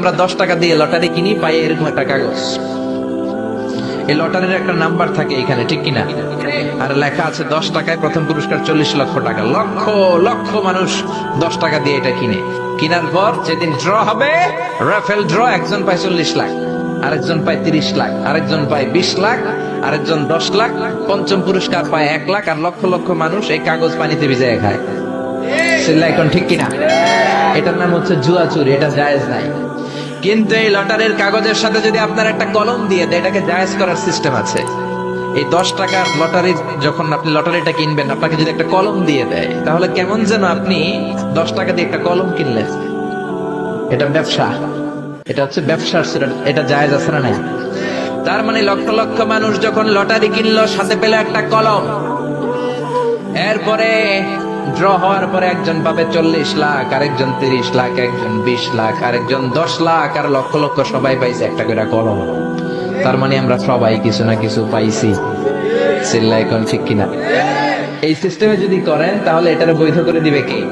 আমরা দশ টাকা দিয়ে লটারি কিনি, পাই এরকম একটা কাগজ। এই লটারির একটা নাম্বার থাকে এখানে, ঠিক কিনা? আর লেখা আছে দশ টাকায় প্রথম পুরস্কার চল্লিশ লক্ষ টাকা। লক্ষ লক্ষ মানুষ দশ টাকা দিয়ে এটা কিনে। কিনার পর যেদিন ড্র হবে রাফেল ড্র একজন পায় চল্লিশ লাখ, আরেকজন পায় তিরিশ লাখ, আরেকজন পায় বিশ লাখ, আরেকজন দশ লাখ, পঞ্চম পুরস্কার পায় এক লাখ, আর লক্ষ লক্ষ মানুষ এই কাগজ পানিতে ভিজায় খায়। চিল্লা এখন ঠিক কিনা? এটার নাম হচ্ছে জুয়া চুরি, এটা জায়েজ নাই। কিন্তু এই লটারির কাগজের সাথে যদি আপনার একটা কলম দিয়ে দেয়, এটাকে জায়েজ করার সিস্টেম আছে। এই দশ টাকার লটারি যখন আপনি লটারিটা কিনবেন, আপনাকে যদি একটা কলম দিয়ে দেয়, তাহলে কেমন যেন আপনি দশ টাকা দিয়ে একটা কলম কিনলেন। এটা ব্যবসা। এটা হচ্ছে ব্যবসার এটা জায়েজ আছে না তার মানে লক্ষ লক্ষ মানুষ যখন লটারি কিনলো, সাথে পেল একটা কলম। এরপরে ড্র হওয়ার পরে একজন পাবে চল্লিশ লাখ, আরেকজন তিরিশ লাখ, একজন বিশ লাখ, আরেকজন দশ লাখ, আর লক্ষ লক্ষ সবাই পাইছে একটা করে কলম। তার মানে আমরা সবাই কিছু না কিছু পাইছি। চিল্লা এখন ঠিক কিনা? এই সিস্টেমে যদি করেন, তাহলে এটার বৈধ করে দিবে কে?